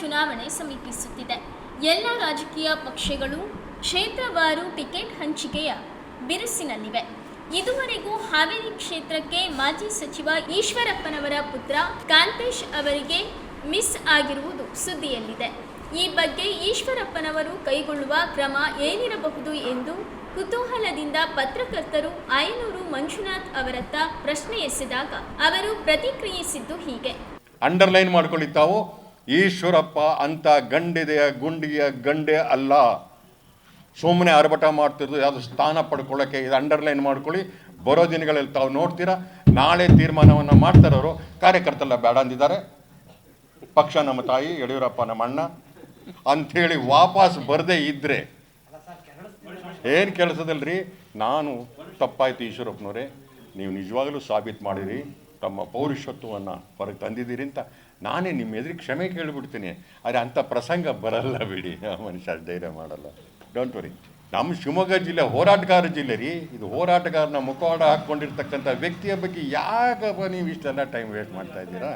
ಚುನಾವಣೆ ಸಮೀಪಿಸುತ್ತಿದೆ. ಎಲ್ಲ ರಾಜಕೀಯ ಪಕ್ಷಗಳು ಕ್ಷೇತ್ರವಾರು ಟಿಕೆಟ್ ಹಂಚಿಕೆಯ ಬಿರುಸಿನಲ್ಲಿವೆ. ಇದುವರೆಗೂ ಹಾವೇರಿ ಕ್ಷೇತ್ರಕ್ಕೆ ಮಾಜಿ ಸಚಿವ ಈಶ್ವರಪ್ಪನವರ ಪುತ್ರ ಕಾಂತೇಶ್ ಅವರಿಗೆ ಮಿಸ್ ಆಗಿರುವುದು ಸುದ್ದಿಯಲ್ಲಿದೆ. ಈ ಬಗ್ಗೆ ಈಶ್ವರಪ್ಪನವರು ಕೈಗೊಳ್ಳುವ ಕ್ರಮ ಏನಿರಬಹುದು ಎಂದು ಕುತೂಹಲದಿಂದ ಪತ್ರಕರ್ತರು ಆಯನೂರು ಮಂಜುನಾಥ್ ಅವರತ್ತ ಪ್ರಶ್ನೆ ಎಸೆದಾಗ ಅವರು ಪ್ರತಿಕ್ರಿಯಿಸಿದ್ದು ಹೀಗೆ. ಅಂಡರ್ಲೈನ್ ಮಾಡ್ಕೊಳ್ಳಿ ಈಶ್ವರಪ್ಪ ಅಂತ ಗಂಡಿದೆಯ ಗುಂಡಿಯ ಗಂಡೆ ಅಲ್ಲ. ಸುಮ್ಮನೆ ಆರ್ಭಟ ಮಾಡ್ತಿರೋದು, ಯಾವುದು ಸ್ಥಾನ ಪಡ್ಕೊಳ್ಳೋಕ್ಕೆ ಇದು ಅಂಡರ್ಲೈನ್ ಮಾಡ್ಕೊಳ್ಳಿ. ಬರೋ ದಿನಗಳಲ್ಲಿ ತಾವು ನೋಡ್ತೀರಾ? ನಾಳೆ ತೀರ್ಮಾನವನ್ನು ಮಾಡ್ತಾರವರು. ಕಾರ್ಯಕರ್ತರೆಲ್ಲ ಬೇಡ ಅಂದಿದ್ದಾರೆ. ಪಕ್ಷ ನಮ್ಮ ತಾಯಿ, ಯಡಿಯೂರಪ್ಪ ನಮ್ಮ ಅಣ್ಣ. ಅಂಥೇಳಿ ವಾಪಸ್ ಬರದೇ ಇದ್ದರೆ ಏನು ಕೆಲಸದಲ್ರಿ? ನಾನು ತಪ್ಪಾಯ್ತು ಈಶ್ವರಪ್ಪನವರೇ. ನೀವು ನಿಜವಾಗಲೂ ಸಾಬೀತು ಮಾಡಿರಿ. ತಮ್ಮ ಪೌರುಷತ್ವವನ್ನು ಹೊರಗೆ ತಂದಿದ್ದೀರಿ ಅಂತ ನಾನೇ ನಿಮ್ಮ ಎದುರು ಕ್ಷಮೆ ಕೇಳಿಬಿಡ್ತೀನಿ. ಆದರೆ ಅಂಥ ಪ್ರಸಂಗ ಬರಲ್ಲ ಬಿಡಿ. ಮನುಷ್ಯ ಧೈರ್ಯ ಮಾಡಲ್ಲ. ಡೋಂಟ್ ವರಿ ನಮ್ಮ ಶಿವಮೊಗ್ಗ ಜಿಲ್ಲೆ, ಹೋರಾಟಗಾರ ಜಿಲ್ಲೆ ರೀ. ಇದು ಹೋರಾಟಗಾರನ ಮುಖವಾಡ ಹಾಕ್ಕೊಂಡಿರ್ತಕ್ಕಂಥ ವ್ಯಕ್ತಿಯ ಬಗ್ಗೆ ಯಾಕಪ್ಪ ನೀವು ಇಷ್ಟೆಲ್ಲ ಟೈಮ್ ವೇಸ್ಟ್ ಮಾಡ್ತಾ ಇದ್ದೀರಾ?